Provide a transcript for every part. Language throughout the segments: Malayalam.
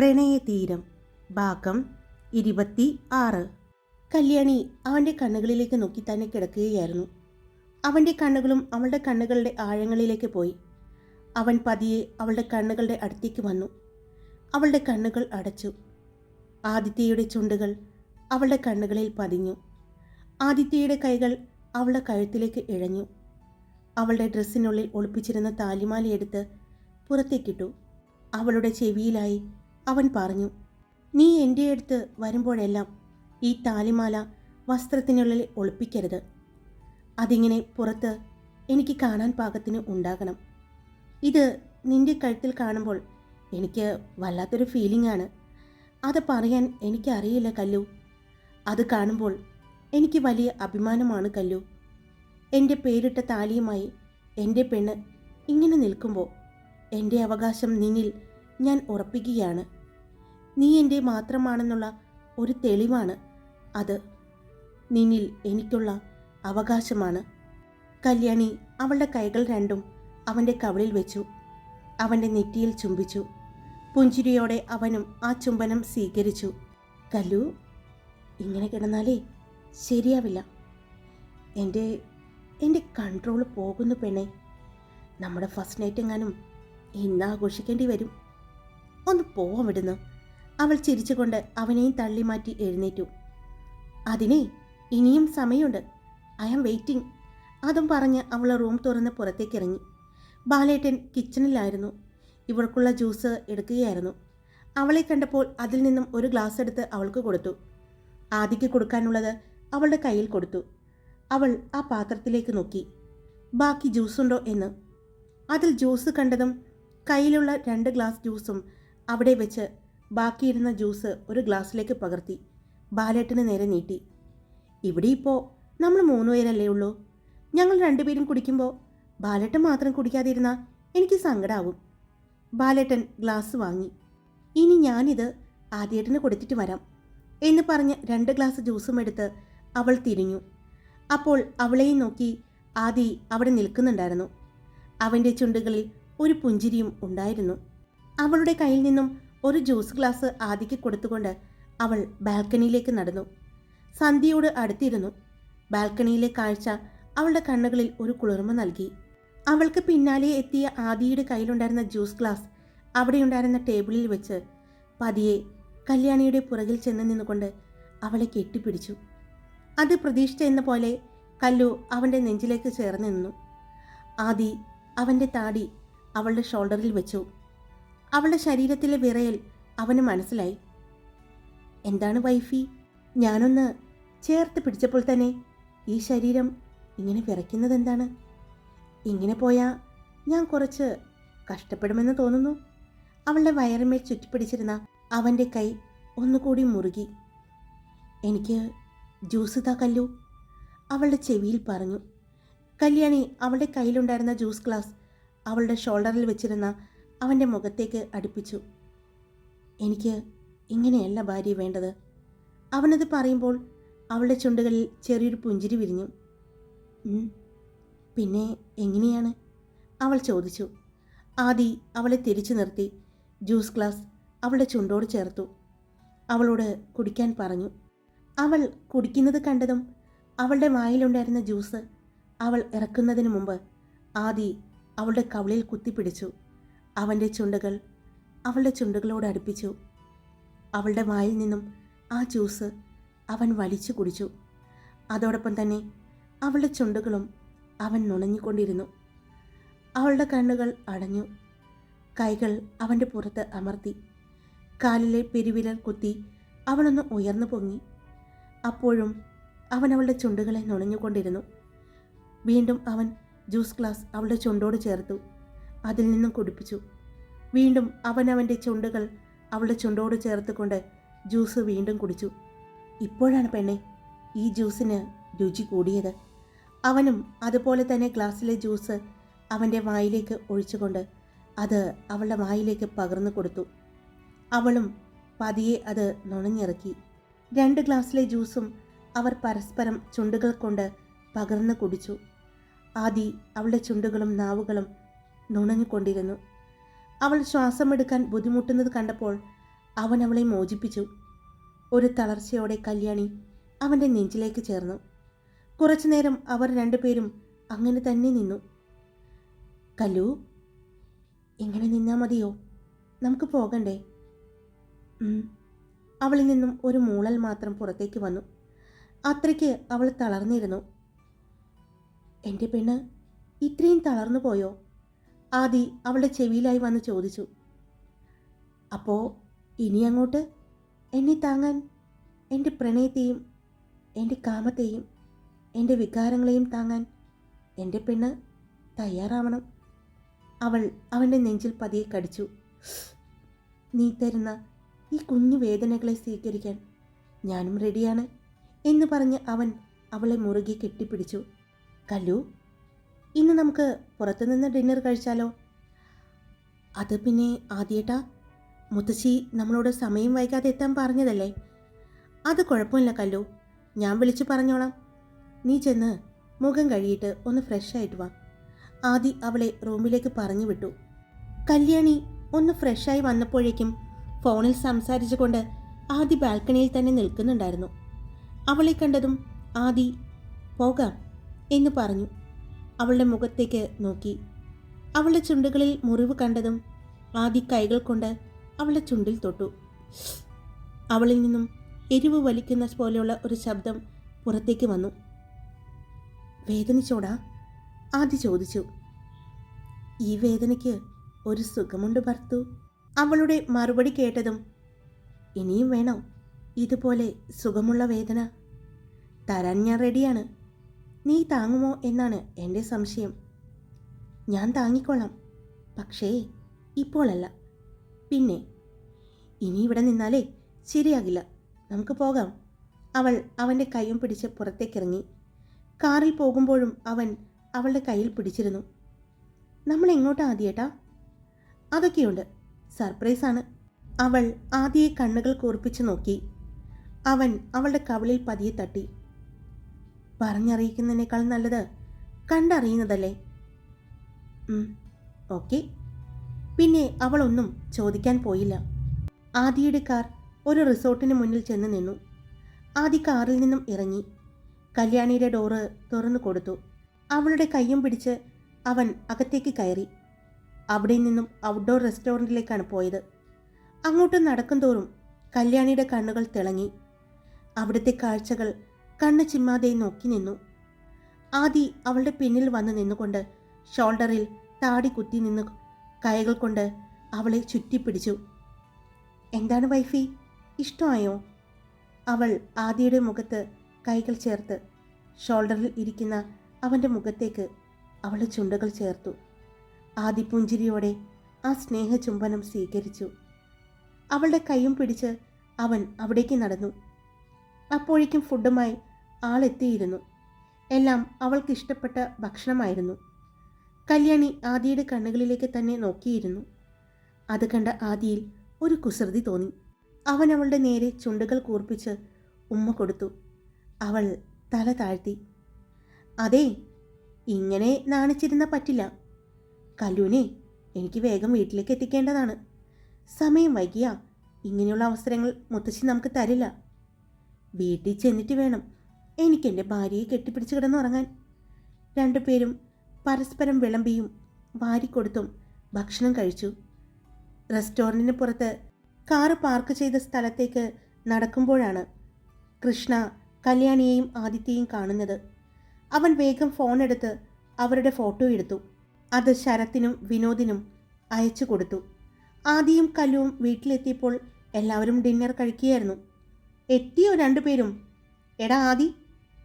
പ്രണയതീരം ഭാഗം ഇരുപത്തി ആറ് കല്യാണി അവന്റെ കണ്ണുകളിലേക്ക് നോക്കി തന്നെ കിടക്കുകയായിരുന്നു. അവന്റെ കണ്ണുകളും അവളുടെ കണ്ണുകളുടെ ആഴങ്ങളിലേക്ക് പോയി. അവൻ പതിയെ അവളുടെ കണ്ണുകളുടെ അടുത്തേക്ക് വന്നു. അവളുടെ കണ്ണുകൾ അടച്ചു. ആദിത്യയുടെ ചുണ്ടുകൾ അവളുടെ കണ്ണുകളിൽ പതിഞ്ഞു. ആദിത്യയുടെ കൈകൾ അവളുടെ കഴുത്തിലേക്ക് ഇഴഞ്ഞു. അവളുടെ ഡ്രസ്സിനുള്ളിൽ ഒളിപ്പിച്ചിരുന്ന താലിമാലയെടുത്ത് പുറത്തേക്കിട്ടു. അവളുടെ ചെവിയിലായി അവൻ പറഞ്ഞു നീ എന്റെ അടുത്ത് വരുമ്പോഴെല്ലാം ഈ താലിമാല വസ്ത്രത്തിനുള്ളിൽ ഒളിപ്പിക്കരുത്. അതിങ്ങനെ പുറത്ത് എനിക്ക് കാണാൻ പാകത്തിന് ഉണ്ടാകണം. ഇത് നിന്റെ കഴുത്തിൽ കാണുമ്പോൾ എനിക്ക് വല്ലാത്തൊരു ഫീലിംഗ് ആണ്. അത് പറയാൻ എനിക്കറിയില്ല കല്ലു. അത് കാണുമ്പോൾ എനിക്ക് വലിയ അഭിമാനമാണ് കല്ലു. എന്റെ പേരിട്ട താലിയുമായി എന്റെ പെണ്ണ് ഇങ്ങനെ നിൽക്കുമ്പോൾ എന്റെ അവകാശം നിന്നിൽ ഞാൻ ഉറപ്പിക്കുകയാണ്. നീ എന്റെ മാത്രമാണെന്നുള്ള ഒരു തെളിവാണ് അത്. നിന്നിൽ എനിക്കുള്ള അവകാശമാണ്. കല്യാണി അവളുടെ കൈകൾ രണ്ടും അവന്റെ കവിളിൽ വെച്ചു. അവന്റെ നെറ്റിയിൽ ചുംബിച്ചു. പുഞ്ചിരിയോടെ അവനും ആ ചുംബനം സ്വീകരിച്ചു. കല്ലു ഇങ്ങനെ കിടന്നാലേ ശരിയാവില്ല. എന്റെ എന്റെ കൺട്രോൾ പോകുന്നു പെണ്ണെ. നമ്മുടെ ഫസ്റ്റ് നൈറ്റ് എങ്ങാനും ഇന്ന് ആഘോഷിക്കേണ്ടി വരും. ഒന്ന് പോവാൻ വിടുന്നു. അവൾ ചിരിച്ചുകൊണ്ട് അവനെയും തള്ളി മാറ്റി എഴുന്നേറ്റു. അതിനെ ഇനിയും സമയമുണ്ട്. ഐ ആം വെയിറ്റിംഗ് അതും പറഞ്ഞ് അവൾ റൂം തുറന്ന് പുറത്തേക്ക് ഇറങ്ങി ബാലേട്ടൻ കിച്ചണിലായിരുന്നു. ഇവൾക്കുള്ള ജ്യൂസ് എടുക്കുകയായിരുന്നു. അവളെ കണ്ടപ്പോൾ അതിൽ നിന്നും ഒരു ഗ്ലാസ് എടുത്ത് അവൾക്ക് കൊടുത്തു. ആദിക്ക് കൊടുക്കാനുള്ളത് അവളുടെ കയ്യിൽ കൊടുത്തു. അവൾ ആ പാത്രത്തിലേക്ക് നോക്കി. ബാക്കി ജ്യൂസുണ്ടോ എന്ന്? അതിൽ ജ്യൂസ് കണ്ടതും കയ്യിലുള്ള രണ്ട് ഗ്ലാസ് ജ്യൂസും അവിടെ വെച്ച് ബാക്കിയിരുന്ന ജ്യൂസ് ഒരു ഗ്ലാസ്സിലേക്ക് പകർത്തി ബാലേട്ടന് നേരെ നീട്ടി. ഇവിടെ ഇപ്പോൾ നമ്മൾ മൂന്ന് പേരല്ലേ ഉള്ളൂ? ഞങ്ങൾ രണ്ടുപേരും കുടിക്കുമ്പോൾ ബാലേട്ടൻ മാത്രം കുടിക്കാതിരുന്നാൽ എനിക്ക് സങ്കടാവും. ബാലേട്ടൻ ഗ്ലാസ് വാങ്ങി. ഇനി ഞാനിത് ആദ്യേട്ടന് കൊടുത്തിട്ട് വരാം എന്ന് പറഞ്ഞ് രണ്ട് ഗ്ലാസ് ജ്യൂസും എടുത്ത് അവൾ തിരിഞ്ഞു. അപ്പോൾ അവളെയും നോക്കി ആദി അവിടെ നിൽക്കുന്നുണ്ടായിരുന്നു. അവന്റെ ചുണ്ടുകളിൽ ഒരു പുഞ്ചിരിയും ഉണ്ടായിരുന്നു. അവളുടെ കയ്യിൽ നിന്നും ഒരു ജ്യൂസ് ഗ്ലാസ് ആദിക്ക് കൊടുത്തുകൊണ്ട് അവൾ ബാൽക്കണിയിലേക്ക് നടന്നു. സന്ധ്യയോട് അടുത്തിരുന്നു. ബാൽക്കണിയിലെ കാഴ്ച അവളുടെ കണ്ണുകളിൽ ഒരു കുളിർമ നൽകി. അവൾക്ക് പിന്നാലെ എത്തിയ ആദിയുടെ കയ്യിലുണ്ടായിരുന്ന ജ്യൂസ് ഗ്ലാസ് അവിടെയുണ്ടായിരുന്ന ടേബിളിൽ വെച്ച് പതിയെ കല്യാണിയുടെ പുറകിൽ ചെന്ന് നിന്നുകൊണ്ട് അവളെ കെട്ടിപ്പിടിച്ചു. അത് പ്രതീക്ഷിച്ച എന്ന പോലെ കല്ലു അവന്റെ നെഞ്ചിലേക്ക് ചേർന്ന് നിന്നു. ആദി അവന്റെ താടി അവളുടെ ഷോൾഡറിൽ വെച്ചു. അവളുടെ ശരീരത്തിലെ വിറയൽ അവന് മനസ്സിലായി. എന്താണ് വൈഫി? ഞാനൊന്ന് ചേർത്ത് പിടിച്ചപ്പോൾ തന്നെ ഈ ശരീരം ഇങ്ങനെ വിറയ്ക്കുന്നത് എന്താണ്? ഇങ്ങനെ പോയാൽ ഞാൻ കുറച്ച് കഷ്ടപ്പെടുമെന്ന് തോന്നുന്നു. അവളുടെ വയറിന്മേൽ ചുറ്റിപ്പിടിച്ചിരുന്ന അവന്റെ കൈ ഒന്നുകൂടി മുറുകി. എനിക്ക് ജ്യൂസ് താ കല്ലു. അവളുടെ ചെവിയിൽ പറഞ്ഞു. കല്യാണി അവളുടെ കയ്യിലുണ്ടായിരുന്ന ജ്യൂസ് ഗ്ലാസ് അവളുടെ ഷോൾഡറിൽ വെച്ചിരുന്ന അവന്റെ മുഖത്തേക്ക് അടുപ്പിച്ചു. എനിക്ക് ഇങ്ങനെയല്ല ഭാര്യ വേണ്ടത്. അവനത് പറയുമ്പോൾ അവളുടെ ചുണ്ടുകളിൽ ചെറിയൊരു പുഞ്ചിരി വിരിഞ്ഞു. പിന്നെ എങ്ങനെയാണ്? അവൾ ചോദിച്ചു. ആദി അവളെ തിരിച്ചു നിർത്തി. ജ്യൂസ് ഗ്ലാസ് അവളുടെ ചുണ്ടോട് ചേർത്തു. അവളോട് കുടിക്കാൻ പറഞ്ഞു. അവൾ കുടിക്കുന്നത് കണ്ടതും അവളുടെ വായിലുണ്ടായിരുന്ന ജ്യൂസ് അവൾ ഇറക്കുന്നതിന് മുമ്പ് ആദി അവളുടെ കവിളിൽ കുത്തിപ്പിടിച്ചു. അവന്റെ ചുണ്ടുകൾ അവളുടെ ചുണ്ടുകളോട് അടുപ്പിച്ചു. അവളുടെ വായിൽ നിന്നും ആ ജ്യൂസ് അവൻ വലിച്ചു കുടിച്ചു. അതോടൊപ്പം തന്നെ അവളുടെ ചുണ്ടുകളും അവൻ നുണഞ്ഞുകൊണ്ടിരുന്നു. അവളുടെ കണ്ണുകൾ അടഞ്ഞു. കൈകൾ അവന്റെ പുറത്ത് അമർത്തി. കാലിലെ പെരുവിരൽ കുത്തി അവളൊന്ന് ഉയർന്നു പൊങ്ങി. അപ്പോഴും അവൻ അവളുടെ ചുണ്ടുകളെ നുണഞ്ഞുകൊണ്ടിരുന്നു. വീണ്ടും അവൻ ജ്യൂസ് ഗ്ലാസ് അവളുടെ ചുണ്ടോട് ചേർത്തു. അതിൽ നിന്നും കുടിപ്പിച്ചു. വീണ്ടും അവൻ ചുണ്ടുകൾ അവളുടെ ചുണ്ടോട് ചേർത്തുകൊണ്ട് ജ്യൂസ് വീണ്ടും കുടിച്ചു. ഇപ്പോഴാണ് പെണ്ണെ ഈ ജ്യൂസിന് രുചി കൂടിയത്. അവനും അതുപോലെ തന്നെ ഗ്ലാസ്സിലെ ജ്യൂസ് അവന്റെ വായിലേക്ക് ഒഴിച്ചുകൊണ്ട് അത് അവളുടെ വായിലേക്ക് പകർന്നു കൊടുത്തു. അവളും പതിയെ അത് നുണഞ്ഞിറക്കി. രണ്ട് ഗ്ലാസ്സിലെ ജ്യൂസും അവർ പരസ്പരം ചുണ്ടുകൾ കൊണ്ട് പകർന്നു കുടിച്ചു. ആദി അവളുടെ ചുണ്ടുകളും നാവുകളും നുണഞ്ഞുകൊണ്ടിരുന്നു. അവൾ ശ്വാസമെടുക്കാൻ ബുദ്ധിമുട്ടുന്നത് കണ്ടപ്പോൾ അവൻ അവളെ മോചിപ്പിച്ചു. ഒരു തളർച്ചയോടെ കല്യാണി അവന്റെ നെഞ്ചിലേക്ക് ചേർന്നു. കുറച്ചു നേരം അവർ രണ്ടുപേരും അങ്ങനെ തന്നെ നിന്നു. കല്ലു ഇങ്ങനെ നിന്നാ മതിയോ? നമുക്ക് പോകണ്ടേ. അവളിൽ നിന്നും ഒരു മൂളൽ മാത്രം പുറത്തേക്ക് വന്നു. അത്രയ്ക്ക് അവൾ തളർന്നിരുന്നു. എന്റെ പെണ്ണ് ഇത്രയും തളർന്നു പോയോ ആദി അവളുടെ ചെവിയിലായി വന്ന് ചോദിച്ചു അപ്പോൾ ഇനി അങ്ങോട്ട് എന്നെ താങ്ങാൻ എന്റെ പ്രണയത്തെയും എന്റെ കാമത്തെയും എന്റെ വികാരങ്ങളെയും താങ്ങാൻ എന്റെ പെണ്ണ് തയ്യാറാവണം. അവൾ അവന്റെ നെഞ്ചിൽ പതിയെ കടിച്ചു നീ തരുന്ന ഈ കുഞ്ഞു വേദനകളെ സ്വീകരിക്കാൻ ഞാനും റെഡിയാണ് എന്ന് പറഞ്ഞ് അവൻ അവളെ മുറുകെ കെട്ടിപ്പിടിച്ചു. കല്ലു ഇന്ന് നമുക്ക് പുറത്തുനിന്ന് ഡിന്നർ കഴിച്ചാലോ? അത് പിന്നെ ആദ്യേട്ടാ മുത്തശ്ശി നമ്മളോട് സമയം വൈകാതെ എത്താൻ പറഞ്ഞതല്ലേ? അത് കുഴപ്പമില്ല കല്ലു ഞാൻ വിളിച്ചു പറഞ്ഞോളാം. നീ ചെന്ന് മുഖം കഴിയിട്ട് ഒന്ന് ഫ്രഷ് ആയിട്ട് വാ. ആദി അവളെ റൂമിലേക്ക് പറഞ്ഞു വിട്ടു. കല്യാണി ഒന്ന് ഫ്രഷായി വന്നപ്പോഴേക്കും ഫോണിൽ സംസാരിച്ചുകൊണ്ട് ആദി ബാൽക്കണിയിൽ തന്നെ നിൽക്കുന്നുണ്ടായിരുന്നു. അവളെ കണ്ടതും ആദി പോകാം എന്ന് പറഞ്ഞു. അവളുടെ മുഖത്തേക്ക് നോക്കി. അവളുടെ ചുണ്ടുകളിൽ മുറിവ് കണ്ടതും ആദ്യ കൈകൾ കൊണ്ട് അവളുടെ ചുണ്ടിൽ തൊട്ടു. അവളിൽ നിന്നും എരിവ് വലിക്കുന്ന പോലെയുള്ള ഒരു ശബ്ദം പുറത്തേക്ക് വന്നു. വേദനിച്ചോടാ? ആദ്യ ചോദിച്ചു. ഈ വേദനയ്ക്ക് ഒരു സുഖമുണ്ട് ഭർത്തു. അവളുടെ മറുപടി കേട്ടതും ഇനിയും വേണം. ഇതുപോലെ സുഖമുള്ള വേദന തരാൻ ഞാൻ റെഡിയാണ്. നീ താങ്ങുമോ എന്നാണ് എന്റെ സംശയം. ഞാൻ താങ്ങിക്കൊള്ളാം. പക്ഷേ ഇപ്പോഴല്ല. പിന്നെ ഇനി ഇവിടെ നിന്നാലേ ശരിയാകില്ല. നമുക്ക് പോകാം. അവൾ അവന്റെ കൈയും പിടിച്ച് പുറത്തേക്കിറങ്ങി. കാറിൽ പോകുമ്പോഴും അവൻ അവളുടെ കയ്യിൽ പിടിച്ചിരുന്നു. നമ്മൾ എങ്ങോട്ടാ ആദ്യേട്ടാ? അതൊക്കെയുണ്ട്. സർപ്രൈസാണ്. അവൾ ആദ്യയെ കണ്ണുകൾ കൂർപ്പിച്ച് നോക്കി. അവൻ അവളുടെ കവിളിൽ പതിയെ തട്ടി. പറഞ്ഞറിയിക്കുന്നതിനേക്കാൾ നല്ലത് കണ്ടറിയുന്നതല്ലേ? ഓക്കെ. പിന്നെ അവളൊന്നും ചോദിക്കാൻ പോയില്ല. ആദിയുടെ കാർ ഒരു റിസോർട്ടിന് മുന്നിൽ ചെന്ന് നിന്നു. ആദി കാറിൽ നിന്നും ഇറങ്ങി. കല്യാണിയുടെ ഡോറ് തുറന്നു കൊടുത്തു. അവളുടെ കൈയും പിടിച്ച് അവൻ അകത്തേക്ക് കയറി. അവിടെ നിന്നും ഔട്ട്ഡോർ റെസ്റ്റോറന്റിലേക്കാണ് പോയത്. അങ്ങോട്ട് നടക്കും തോറും കല്യാണിയുടെ കണ്ണുകൾ തിളങ്ങി. അവിടുത്തെ കാഴ്ചകൾ കണ്ണ് ചിമ്മാതെ നോക്കി നിന്നു. ആദി അവളുടെ പിന്നിൽ വന്ന് നിന്നുകൊണ്ട് ഷോൾഡറിൽ താടി കുത്തി നിന്ന് കൈകൾ കൊണ്ട് അവളെ ചുറ്റിപ്പിടിച്ചു. എന്താണ് വൈഫി? ഇഷ്ടമായോ? അവൾ ആദിയുടെ മുഖത്ത് കൈകൾ ചേർത്ത് ഷോൾഡറിൽ ഇരിക്കുന്ന അവന്റെ മുഖത്തേക്ക് അവളുടെ ചുണ്ടുകൾ ചേർത്തു. ആദി പുഞ്ചിരിയോടെ ആ സ്നേഹ ചുംബനം സ്വീകരിച്ചു. അവളുടെ കൈയും പിടിച്ച് അവൻ അവിടേക്ക് നടന്നു. അപ്പോഴേക്കും ഫുഡുമായി ആളെത്തിയിരുന്നു. എല്ലാം അവൾക്ക് ഇഷ്ടപ്പെട്ട ഭക്ഷണമായിരുന്നു. കല്യാണി ആദിയുടെ കണ്ണുകളിലേക്ക് തന്നെ നോക്കിയിരുന്നു. അത് കണ്ട ആദിയിൽ ഒരു കുസൃതി തോന്നി. അവൻ അവളുടെ നേരെ ചുണ്ടുകൾ കൂർപ്പിച്ച് ഉമ്മ കൊടുത്തു. അവൾ തല താഴ്ത്തി. അതെ ഇങ്ങനെ നാണിച്ചിരുന്ന പറ്റില്ല. കല്ലൂനെ എനിക്ക് വേഗം വീട്ടിലേക്ക് എത്തിക്കേണ്ടതാണ്. സമയം വൈകിയ ഇങ്ങനെയുള്ള അവസരങ്ങൾ മുത്തശ്ശി നമുക്ക് തരില്ല. വീട്ടിൽ ചെന്നിട്ട് വേണം. എനിക്ക് എന്റെ ഭാര്യയെ കെട്ടിപ്പിടിച്ച് കിടന്നുറങ്ങാൻ രണ്ടുപേരും പരസ്പരം വിളമ്പിയും വാരിക്കൊടുത്തും ഭക്ഷണം കഴിച്ചു. റെസ്റ്റോറന്റിന് പുറത്ത് കാറ് പാർക്ക് ചെയ്ത സ്ഥലത്തേക്ക് നടക്കുമ്പോഴാണ് കൃഷ്ണ കല്യാണിയെയും ആദിത്യയും കാണുന്നത്. അവൻ വേഗം ഫോൺ എടുത്ത് അവരുടെ ഫോട്ടോ എടുത്തു. അത് ശരത്തിനും വിനോദിനും അയച്ചു കൊടുത്തു. ആദിയും കല്ലുവും വീട്ടിലെത്തിയപ്പോൾ എല്ലാവരും ഡിന്നർ കഴിക്കുകയായിരുന്നു. എത്തിയോ രണ്ടുപേരും? എടാ ആദി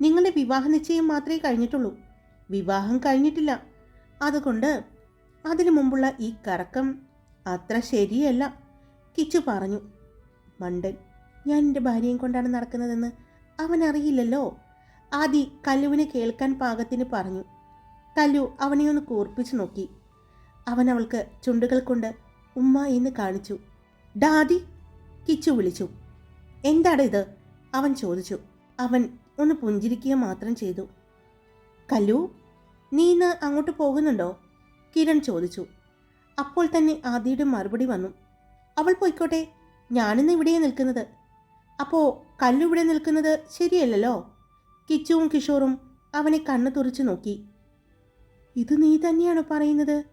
നിങ്ങളുടെ വിവാഹ നിശ്ചയം മാത്രമേ കഴിഞ്ഞിട്ടുള്ളൂ. വിവാഹം കഴിഞ്ഞിട്ടില്ല. അതുകൊണ്ട് അതിനു മുമ്പുള്ള ഈ കറക്കം അത്ര ശരിയല്ല. കിച്ചു പറഞ്ഞു മണ്ടൻ ഞാൻ എന്റെ ഭാര്യയും കൊണ്ടാണ് നടക്കുന്നതെന്ന് അവൻ അറിയില്ലല്ലോ? ആദി കല്ലുവിനെ കേൾക്കാൻ പാകത്തിന് പറഞ്ഞു. കല്ലു അവനെ ഒന്ന് കൂർപ്പിച്ചു നോക്കി. അവൻ അവൾക്ക് ചുണ്ടുകൾ കൊണ്ട് ഉമ്മ എന്ന് കാണിച്ചു. ഡാദി കിച്ചു വിളിച്ചു. എന്താണ് ഇത്? അവൻ ചോദിച്ചു. അവൻ ഒന്ന് പുഞ്ചിരിക്കുക മാത്രം ചെയ്തു. കല്ലു നീ ഇന്ന് അങ്ങോട്ട് പോകുന്നുണ്ടോ? കിരൺ ചോദിച്ചു. അപ്പോൾ തന്നെ ആദിയുടെ മറുപടി വന്നു. അവൾ പോയിക്കോട്ടെ ഞാനിന്ന് ഇവിടെയാണ് നിൽക്കുന്നത്. അപ്പോൾ കല്ലു ഇവിടെ നിൽക്കുന്നത് ശരിയല്ലല്ലോ? കിച്ചുവും കിഷോറും അവനെ കണ്ണു തുറച്ചു നോക്കി. ഇത് നീ തന്നെയാണോ പറയുന്നത്?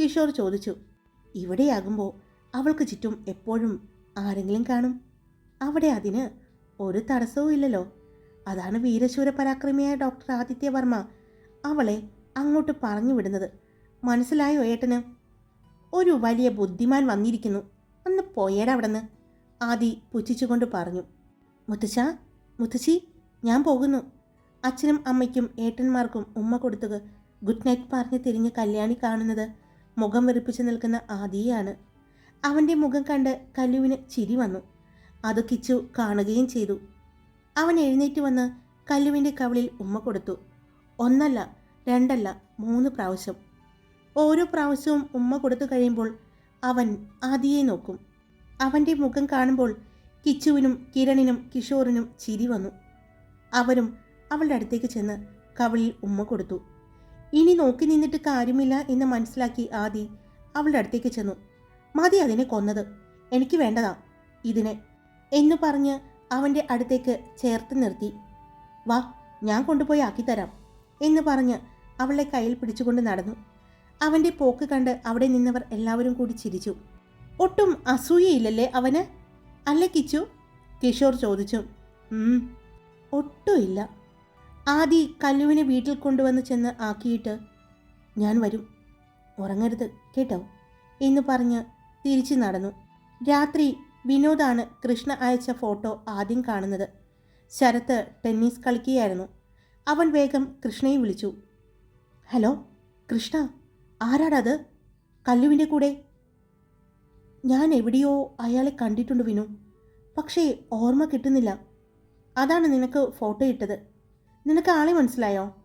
കിഷോർ ചോദിച്ചു. ഇവിടെയാകുമ്പോൾ അവൾക്ക് ചുറ്റും എപ്പോഴും ആരെങ്കിലും കാണും. അവിടെ അതിന് ഒരു തടസ്സവും ഇല്ലല്ലോ അതാണ് വീരശൂര പരാക്രമിയായ ഡോക്ടർ ആദിത്യവർമ്മ അവളെ അങ്ങോട്ട് പറഞ്ഞു വിടുന്നത്. മനസ്സിലായോ ഏട്ടന്? ഒരു വലിയ ബുദ്ധിമാൻ വന്നിരിക്കുന്നു. അന്ന് പോയേടാ അവിടുന്ന്. ആദി പുച്ഛിച്ചുകൊണ്ട് പറഞ്ഞു. മുത്തശ്ശ മുത്തശ്ശി ഞാൻ പോകുന്നു. അച്ഛനും അമ്മയ്ക്കും ഏട്ടന്മാർക്കും ഉമ്മ കൊടുത്തു ഗുഡ് നൈറ്റ് പറഞ്ഞ് തിരിഞ്ഞ് കല്യാണി കാണുന്നത് മുഖം വെറുപ്പിച്ച് നിൽക്കുന്ന ആദിയാണ് അവന്റെ മുഖം കണ്ട് കല്ലുവിന് ചിരി വന്നു. അത് കിച്ചു കാണുകയും ചെയ്തു. അവൻ എഴുന്നേറ്റ് വന്ന് കല്ലുവിന്റെ കവിളിൽ ഉമ്മ കൊടുത്തു. ഒന്നല്ല രണ്ടല്ല മൂന്ന് പ്രാവശ്യം. ഓരോ പ്രാവശ്യവും ഉമ്മ കൊടുത്തു കഴിയുമ്പോൾ അവൻ ആദിയെ നോക്കും. അവന്റെ മുഖം കാണുമ്പോൾ കിച്ചുവിനും കിരണിനും കിഷോറിനും ചിരി വന്നു. അവരും അവളുടെ അടുത്തേക്ക് ചെന്ന് കവിളിൽ ഉമ്മ കൊടുത്തു. ഇനി നോക്കി നിന്നിട്ട് കാര്യമില്ല എന്ന് മനസ്സിലാക്കി ആദി അവളുടെ അടുത്തേക്ക് ചെന്നു. മതി അതിനെ കൊന്നത്. എനിക്ക് വേണ്ടതാ ഇതിനെ എന്ന് പറഞ്ഞ് അവന്റെ അടുത്തേക്ക് ചേർത്ത് നിർത്തി. വാ ഞാൻ കൊണ്ടുപോയി ആക്കിത്തരാം എന്ന് പറഞ്ഞ് അവളെ കയ്യിൽ പിടിച്ചുകൊണ്ട് നടന്നു. അവന്റെ പോക്ക് കണ്ട് അവിടെ നിന്നവർ എല്ലാവരും കൂടി ചിരിച്ചു. ഒട്ടും അസൂയയില്ലല്ലേ അവന്? അല്ല കിച്ചു കിഷോർ ചോദിച്ചു. "ഉം, ഒട്ടുമില്ല. ആദി കല്ലുവിനെ വീട്ടിൽ കൊണ്ടുവന്ന് ചെന്ന് ആക്കിയിട്ട് ഞാൻ വരും ഉറങ്ങരുത് കേട്ടോ എന്ന് പറഞ്ഞ് തിരിച്ചു നടന്നു. രാത്രി വിനോദാണ് കൃഷ്ണ അയച്ച ഫോട്ടോ ആദ്യം കാണുന്നത്. ശരത്ത് ടെന്നീസ് കളിക്കുകയായിരുന്നു. അവൻ വേഗം കൃഷ്ണയെ വിളിച്ചു. ഹലോ കൃഷ്ണ ആരാടത്? കല്ലുവിന്റെ കൂടെ? ഞാൻ എവിടെയോ അയാളെ കണ്ടിട്ടുണ്ട് വിനു. പക്ഷേ ഓർമ്മ കിട്ടുന്നില്ല. അതാണ് നിനക്ക് ഫോട്ടോ ഇട്ടത്. നിനക്ക് ആളെ മനസ്സിലായോ?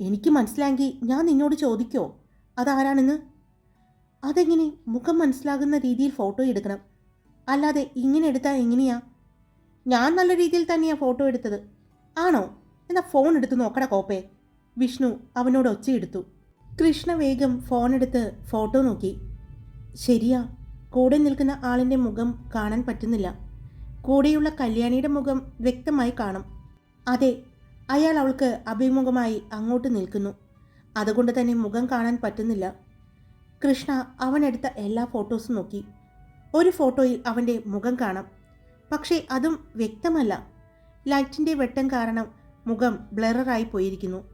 എനിക്ക് മനസ്സിലായെങ്കിൽ ഞാൻ നിന്നോട് ചോദിക്കോ. അതാരാണെന്ന്? അതെങ്ങനെ? മുഖം മനസ്സിലാകുന്ന രീതിയിൽ ഫോട്ടോ എടുക്കണം. അല്ലാതെ ഇങ്ങനെ എടുത്താൽ എങ്ങനെയാ? ഞാൻ നല്ല രീതിയിൽ തന്നെയാണ് ഫോട്ടോ എടുത്തത്. ആണോ? എന്നാ ഫോൺ എടുത്ത് നോക്കട കോപ്പേ. വിഷ്ണു അവനോട് ഒച്ചയെടുത്തു കൃഷ്ണ വേഗം ഫോൺ എടുത്ത് ഫോട്ടോ നോക്കി. ശരിയാ കൂടെ നിൽക്കുന്ന ആളിന്റെ മുഖം കാണാൻ പറ്റുന്നില്ല. കൂടെയുള്ള കല്യാണിയുടെ മുഖം വ്യക്തമായി കാണും. അതെ അയാൾ അവൾക്ക് അഭിമുഖമായി അങ്ങോട്ട് നിൽക്കുന്നു. അതുകൊണ്ട് തന്നെ മുഖം കാണാൻ പറ്റുന്നില്ല. കൃഷ്ണ അവനെടുത്ത എല്ലാ ഫോട്ടോസും നോക്കി. ഒരു ഫോട്ടോയിൽ അവന്റെ മുഖം കാണാം. പക്ഷേ അതും വ്യക്തമല്ല. ലൈറ്റിന്റെ വെട്ടം കാരണം മുഖം ബ്ലററായി പോയിരിക്കുന്നു.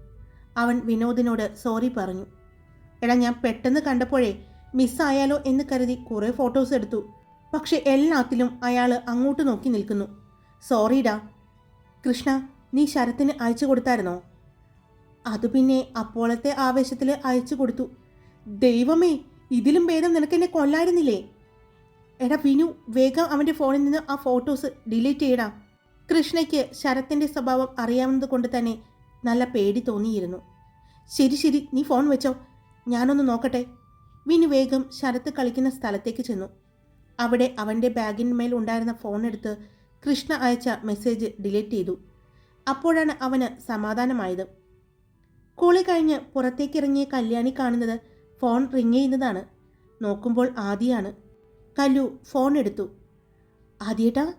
അവൻ വിനോദിനോട് സോറി പറഞ്ഞു. എടാ ഞാൻ പെട്ടെന്ന് കണ്ടപ്പോഴേ മിസ്സായാലോ എന്ന് കരുതി കുറേ ഫോട്ടോസ് എടുത്തു. പക്ഷെ എല്ലാത്തിലും അയാൾ അങ്ങോട്ട് നോക്കി നിൽക്കുന്നു. സോറിടാ കൃഷ്ണ നീ ശരത്തിന് അയച്ചു കൊടുത്തായിരുന്നോ? അത് പിന്നെ അപ്പോഴത്തെ ആവേശത്തിൽ അയച്ചു കൊടുത്തു. ദൈവമേ ഇതിലും ഭേദം നിനക്കെന്നെ കൊല്ലായിരുന്നില്ലേ? എടാ വിനു വേഗം അവന്റെ ഫോണിൽ നിന്ന് ആ ഫോട്ടോസ് ഡിലീറ്റ് ചെയ്യടാ. കൃഷ്ണയ്ക്ക് ശരത്തിന്റെ സ്വഭാവം അറിയാവുന്നത് കൊണ്ട് തന്നെ നല്ല പേടി തോന്നിയിരുന്നു. ശരി ശരി നീ ഫോൺ വെച്ചോ. ഞാനൊന്ന് നോക്കട്ടെ. വിനു വേഗം ശരത്ത് കളിക്കുന്ന സ്ഥലത്തേക്ക് ചെന്നു. അവിടെ അവന്റെ ബാഗിന്മേൽ ഉണ്ടായിരുന്ന ഫോൺ എടുത്ത് കൃഷ്ണ അയച്ച മെസ്സേജ് ഡിലീറ്റ് ചെയ്തു. അപ്പോഴാണ് അവന് സമാധാനമായത്. കുളി കഴിഞ്ഞ് പുറത്തേക്കിറങ്ങിയ കല്യാണി കാണുന്നത് ഫോൺ റിങ് ചെയ്യുന്നതാണ്. നോക്കുമ്പോൾ ആദിയാണ്. കല്ലു ഫോൺ എടുത്തു. ആദ്യേട്ടാ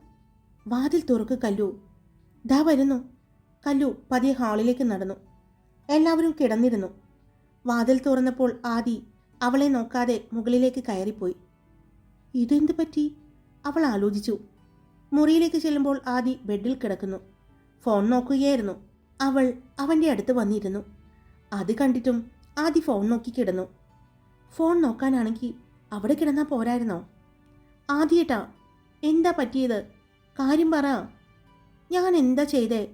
വാതിൽ തുറക്ക് കല്ലു. ദാ വരുന്നു. കല്ലു പതിയെ ഹാളിലേക്ക് നടന്നു. എല്ലാവരും കിടന്നിരുന്നു. വാതിൽ തുറന്നപ്പോൾ ആദി അവളെ നോക്കാതെ മുകളിലേക്ക് കയറിപ്പോയി. ഇതെന്ത് പറ്റി? അവൾ ആലോചിച്ചു. മുറിയിലേക്ക് ചെല്ലുമ്പോൾ ആദി ബെഡിൽ കിടക്കുന്നു. ഫോൺ നോക്കുകയായിരുന്നു. അവൾ അവന്റെ അടുത്ത് വന്നിരുന്നു. അത് കണ്ടിട്ടും ആദി ഫോൺ നോക്കി കിടന്നു. ഫോൺ നോക്കാനാണെങ്കിൽ അവിടെ കിടന്നാൽ പോരായിരുന്നോ? ആദ്യേട്ടാ എന്താ പറ്റിയത്? കാര്യം പറ. ഞാൻ എന്താ ചെയ്തേ?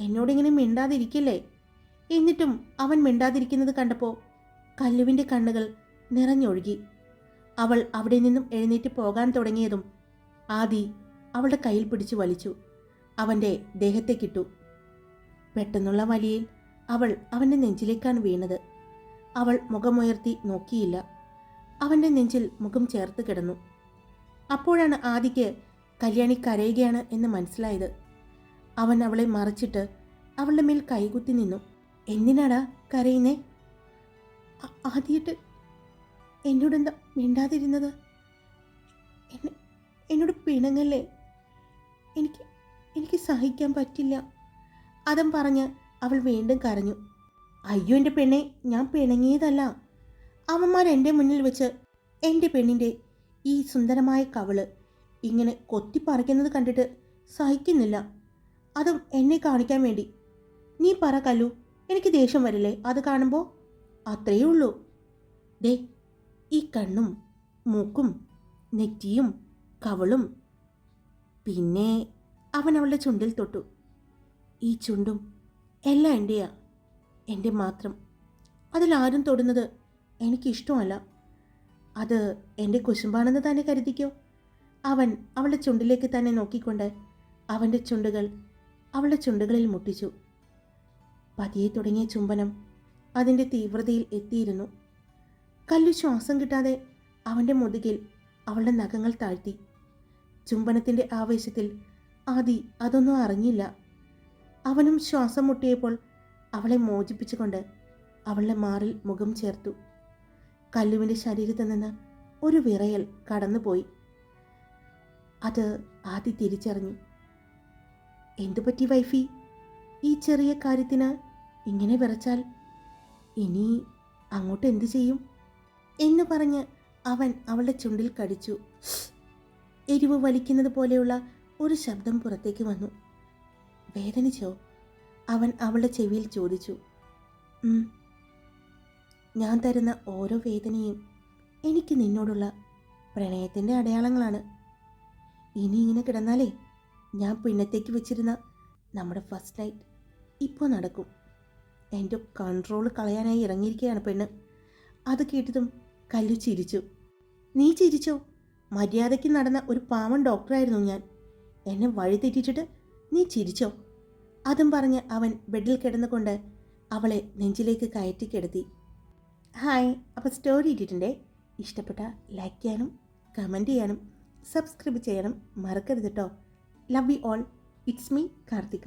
എന്നോടിങ്ങനെ മിണ്ടാതിരിക്കില്ലേ? എന്നിട്ടും അവൻ മിണ്ടാതിരിക്കുന്നത് കണ്ടപ്പോൾ കല്ലുവിന്റെ കണ്ണുകൾ നിറഞ്ഞൊഴുകി. അവൾ അവിടെ നിന്നും എഴുന്നേറ്റ് പോകാൻ തുടങ്ങിയതും ആദി അവളുടെ കയ്യിൽ പിടിച്ചു വലിച്ചു. അവന്റെ ദേഹത്തേക്കിട്ടു പെട്ടെന്നുള്ള വലിയിൽ അവൾ അവന്റെ നെഞ്ചിലേക്കാണ് വീണത്. അവൾ മുഖമുയർത്തി നോക്കിയില്ല. അവന്റെ നെഞ്ചിൽ മുഖം ചേർത്ത് കിടന്നു. അപ്പോഴാണ് ആദിക്ക് കല്യാണി കരയുകയാണ് എന്ന് മനസ്സിലായത്. അവൻ അവളെ മറിച്ചിട്ട് അവളുടെ മേൽ കൈകുത്തി നിന്നു. എന്തിനാടാ കരയുന്നേ? ആദ്യമായിട്ട് എന്നോടെന്താ മിണ്ടാതിരുന്നത്? എന്നോട് പിണങ്ങല്ലേ? എനിക്ക് എനിക്ക് സഹിക്കാൻ പറ്റില്ല. അതും പറഞ്ഞ് അവൾ വീണ്ടും കരഞ്ഞു. അയ്യോ എന്റെ പെണ്ണെ ഞാൻ പിണങ്ങിയതല്ല. അവന്മാർ എന്റെ മുന്നിൽ വെച്ച് എന്റെ പെണ്ണിന്റെ ഈ സുന്ദരമായ കവൾ ഇങ്ങനെ കൊത്തിപ്പറിക്കുന്നത് കണ്ടിട്ട് സഹിക്കുന്നില്ല. അതും എന്നെ കാണിക്കാൻ വേണ്ടി. നീ പറ കല്ലു എനിക്ക് ദേഷ്യം വരില്ലേ? അത് കാണുമ്പോൾ അത്രയേ ഉള്ളൂ. ദേ ഈ കണ്ണും മൂക്കും നെറ്റിയും കവളും. പിന്നെ അവൻ അവളുടെ ചുണ്ടിൽ തൊട്ടു. ഈ ചുണ്ടും എല്ലാം എന്റെയാ എന്റെ മാത്രം. അതിലാരും തൊടുന്നത് എനിക്കിഷ്ടമല്ല. അത് എന്റെ കുശുമ്പാണെന്ന് തന്നെ കരുതിക്കോ? അവൻ അവളുടെ ചുണ്ടിലേക്ക് തന്നെ നോക്കിക്കൊണ്ട് അവന്റെ ചുണ്ടുകൾ അവളുടെ ചുണ്ടുകളിൽ മുട്ടിച്ചു. പതിയെ തുടങ്ങിയ ചുംബനം അതിന്റെ തീവ്രതയിൽ എത്തിയിരുന്നു. കല്ലു ശ്വാസം കിട്ടാതെ അവന്റെ മുതുകിൽ അവളുടെ നഖങ്ങൾ താഴ്ത്തി. ചുംബനത്തിന്റെ ആവേശത്തിൽ ആദി അതൊന്നും അറിഞ്ഞില്ല. അവനും ശ്വാസം മുട്ടിയപ്പോൾ അവളെ മോചിപ്പിച്ചുകൊണ്ട് അവളുടെ മാറിൽ മുഖം ചേർത്തു. കല്ലുവിന്റെ ശരീരത്തിൽ നിന്ന് ഒരു വിറയൽ കടന്നുപോയി. അത് ആദ്യ തിരിച്ചറിഞ്ഞു. എന്തുപറ്റി വൈഫി? ഈ ചെറിയ കാര്യത്തിന് ഇങ്ങനെ വിറച്ചാൽ ഇനി അങ്ങോട്ട് എന്തു ചെയ്യും? എന്ന് പറഞ്ഞ് അവൻ അവളുടെ ചുണ്ടിൽ കടിച്ചു. എരിവ് വലിക്കുന്നത് പോലെയുള്ള ഒരു ശബ്ദം പുറത്തേക്ക് വന്നു. വേദനിച്ചോ? അവൻ അവളുടെ ചെവിയിൽ ചോദിച്ചു. "ഉം. ഞാൻ തരുന്ന ഓരോ വേദനയും എനിക്ക് നിന്നോടുള്ള പ്രണയത്തിന്റെ അടയാളങ്ങളാണ്. ഇനി ഇങ്ങനെ കിടന്നാലേ ഞാൻ പിന്നത്തേക്ക് വെച്ചിരുന്ന നമ്മുടെ ഫസ്റ്റ് നൈറ്റ് ഇപ്പോൾ നടക്കും. എന്റെ കൺട്രോൾ കളയാനായി ഇറങ്ങിയിരിക്കുകയാണ് പെണ്ണ്. അത് കേട്ടതും കല്ലു ചിരിച്ചു. നീ ചിരിച്ചോ? മര്യാദയ്ക്ക് നടന്ന ഒരു പാവൻ ഡോക്ടറായിരുന്നു ഞാൻ. എന്നെ വഴി തെറ്റിച്ചിട്ട് നീ ചിരിച്ചോ? അതും പറഞ്ഞ് അവൻ ബെഡിൽ കിടന്നുകൊണ്ട് അവളെ നെഞ്ചിലേക്ക് കയറ്റി കിടത്തി. ഹായ് അപ്പോൾ സ്റ്റോറി ഇട്ടിട്ടുണ്ട്? ഇഷ്ടപ്പെട്ട ലൈക്ക് ചെയ്യാനും കമന്റ് ചെയ്യാനും സബ്സ്ക്രൈബ് ചെയ്യാനും മറക്കരുത് കേട്ടോ love you all it's me Karthika.